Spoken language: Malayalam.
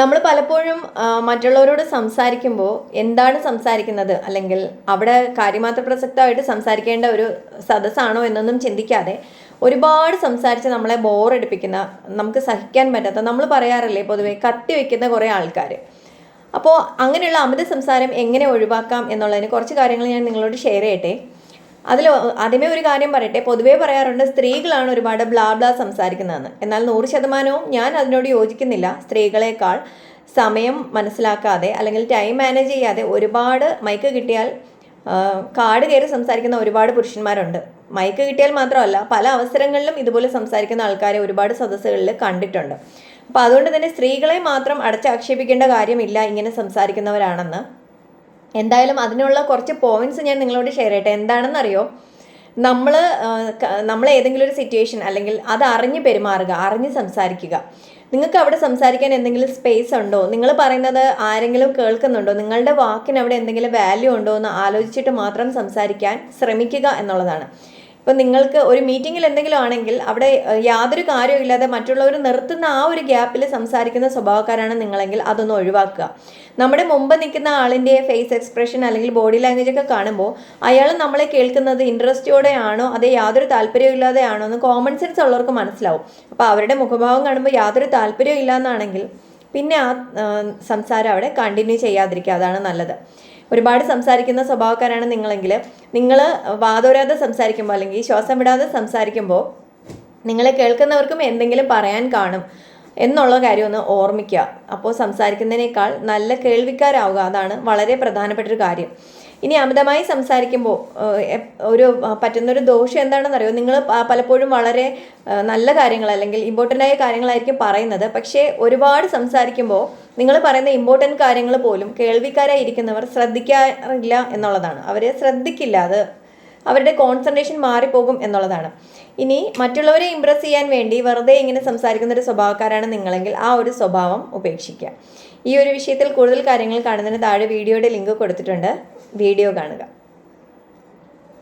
നമ്മൾ പലപ്പോഴും മറ്റുള്ളവരോട് സംസാരിക്കുമ്പോൾ എന്താണ് സംസാരിക്കുന്നത്? അല്ലെങ്കിൽ അവിടെ കാര്യമാത്ര പ്രസക്തമായിട്ട് സംസാരിക്കേണ്ട ഒരു സദസ്സാണോ എന്നൊന്നും ചിന്തിക്കാതെ ഒരുപാട് സംസാരിച്ച് നമ്മളെ ബോറടിപ്പിക്കുന്ന നമുക്ക് സഹിക്കാൻ പറ്റാത്ത നമ്മൾ പറയാറില്ലേ പൊതുവെ കത്തി വെക്കുന്ന കുറേ ആൾക്കാർ അപ്പോൾ അങ്ങനെയുള്ള അമിത സംസാരം എങ്ങനെ ഒഴിവാക്കാം എന്നുള്ളതിന് കുറച്ച് കാര്യങ്ങൾ ഞാൻ നിങ്ങളോട് ഷെയർ ചെയ്യട്ടെ. അതിൽ ആദ്യമേ ഒരു കാര്യം പറയട്ടെ. പൊതുവേ പറയാറുണ്ട് സ്ത്രീകളാണ് ഒരുപാട് ബ്ലാ ബ്ലാ സംസാരിക്കുന്നതെന്ന്. എന്നാൽ നൂറ് ശതമാനവും ഞാൻ അതിനോട് യോജിക്കുന്നില്ല. സ്ത്രീകളെക്കാൾ സമയം മനസ്സിലാക്കാതെ അല്ലെങ്കിൽ ടൈം മാനേജ് ചെയ്യാതെ ഒരുപാട് മൈക്ക് കിട്ടിയാൽ കാട് കയറി സംസാരിക്കുന്ന ഒരുപാട് പുരുഷന്മാരുണ്ട്. മൈക്ക് കിട്ടിയാൽ മാത്രമല്ല പല അവസരങ്ങളിലും ഇതുപോലെ സംസാരിക്കുന്ന ആൾക്കാരെ ഒരുപാട് സദസ്സുകളിൽ കണ്ടിട്ടുണ്ട്. അപ്പോൾ അതുകൊണ്ട് തന്നെ സ്ത്രീകളെ മാത്രം അടച്ചാക്ഷേപിക്കേണ്ട കാര്യമില്ല ഇങ്ങനെ സംസാരിക്കുന്നവരാണെന്ന്. എന്തായാലും അതിനുള്ള കുറച്ച് പോയിന്റ്സ് ഞാൻ നിങ്ങളോട് ഷെയർ ചെയ്യട്ടെ. എന്താണെന്നറിയോ? നമ്മൾ നമ്മൾ ഏതെങ്കിലും ഒരു സിറ്റുവേഷൻ അല്ലെങ്കിൽ അത് അറിഞ്ഞ് പെരുമാറുക അറിഞ്ഞ് സംസാരിക്കുക. നിങ്ങൾക്ക് അവിടെ സംസാരിക്കാൻ എന്തെങ്കിലും സ്പേസ് ഉണ്ടോ? നിങ്ങൾ പറയുന്നത് ആരെങ്കിലും കേൾക്കുന്നുണ്ടോ? നിങ്ങളുടെ വാക്കിന് അവിടെ എന്തെങ്കിലും വാല്യൂ ഉണ്ടോ എന്ന് ആലോചിച്ചിട്ട് മാത്രം സംസാരിക്കാൻ ശ്രമിക്കുക എന്നുള്ളതാണ്. ഇപ്പം നിങ്ങൾക്ക് ഒരു മീറ്റിങ്ങിൽ എന്തെങ്കിലും ആണെങ്കിൽ അവിടെ യാതൊരു കാര്യവും ഇല്ലാതെ മറ്റുള്ളവർ നിർത്തുന്ന ആ ഒരു ഗ്യാപ്പിൽ സംസാരിക്കുന്ന സ്വഭാവക്കാരാണ് നിങ്ങളെങ്കിൽ അതൊന്ന് ഒഴിവാക്കുക. നമ്മുടെ മുമ്പ് നിൽക്കുന്ന ആളിന്റെ ഫേസ് എക്സ്പ്രഷൻ അല്ലെങ്കിൽ ബോഡി ലാംഗ്വേജ് ഒക്കെ കാണുമ്പോൾ അയാൾ നമ്മളെ കേൾക്കുന്നത് ഇൻട്രസ്റ്റോടെ ആണോ അതേ യാതൊരു താല്പര്യവും ഇല്ലാതെ ആണോ എന്ന് കോമൺ സെൻസ് ഉള്ളവർക്ക് മനസ്സിലാവും. അപ്പോൾ അവരുടെ മുഖഭാവം കാണുമ്പോൾ യാതൊരു താല്പര്യമില്ല ഇല്ലാന്നാണെങ്കിൽ പിന്നെ ആ, സംസാരം അവിടെ കണ്ടിന്യൂ ചെയ്യാതിരിക്കുക. അതാണ് നല്ലത്. ഒരുപാട് സംസാരിക്കുന്ന സ്വഭാവക്കാരാണ് നിങ്ങളെങ്കിൽ നിങ്ങൾ വാതോരാതെ സംസാരിക്കുമ്പോൾ അല്ലെങ്കിൽ ശ്വാസം വിടാതെ സംസാരിക്കുമ്പോൾ നിങ്ങളെ കേൾക്കുന്നവർക്കും എന്തെങ്കിലും പറയാൻ കാണും എന്നുള്ള കാര്യം ഒന്ന് ഓർമ്മിക്കുക. അപ്പോൾ സംസാരിക്കുന്നതിനേക്കാൾ നല്ല കേൾവിക്കാരാവുക അതാണ് വളരെ പ്രധാനപ്പെട്ട ഒരു കാര്യം. ഇനി അമിതമായി സംസാരിക്കുമ്പോൾ ഒരു പറ്റുന്നൊരു ദോഷം എന്താണെന്ന് അറിയോ നിങ്ങൾ പലപ്പോഴും വളരെ നല്ല കാര്യങ്ങൾ അല്ലെങ്കിൽ ഇമ്പോർട്ടന്റ് ആയ കാര്യങ്ങളായിരിക്കും പറയുന്നത്. പക്ഷേ ഒരുപാട് സംസാരിക്കുമ്പോൾ നിങ്ങൾ പറയുന്ന ഇമ്പോർട്ടന്റ് കാര്യങ്ങൾ പോലും കേൾവിക്കാരായി ഇരിക്കുന്നവർ ശ്രദ്ധിക്കാറില്ല എന്നുള്ളതാണ്. അവരെ ശ്രദ്ധിക്കില്ല അത് അവരുടെ കോൺസെൻട്രേഷൻ മാറിപ്പോകും എന്നുള്ളതാണ്. ഇനി മറ്റുള്ളവരെ ഇമ്പ്രസ് ചെയ്യാൻ വേണ്ടി വെറുതെ ഇങ്ങനെ സംസാരിക്കുന്ന ഒരു സ്വഭാവക്കാരാണ് നിങ്ങളെങ്കിൽ ആ ഒരു സ്വഭാവം ഉപേക്ഷിക്കുക. ഈ ഒരു വിഷയത്തിൽ കൂടുതൽ കാര്യങ്ങൾ കാണുന്നതിന് താഴെ വീഡിയോയുടെ ലിങ്ക് കൊടുത്തിട്ടുണ്ട്. വീഡിയോ കാണുക.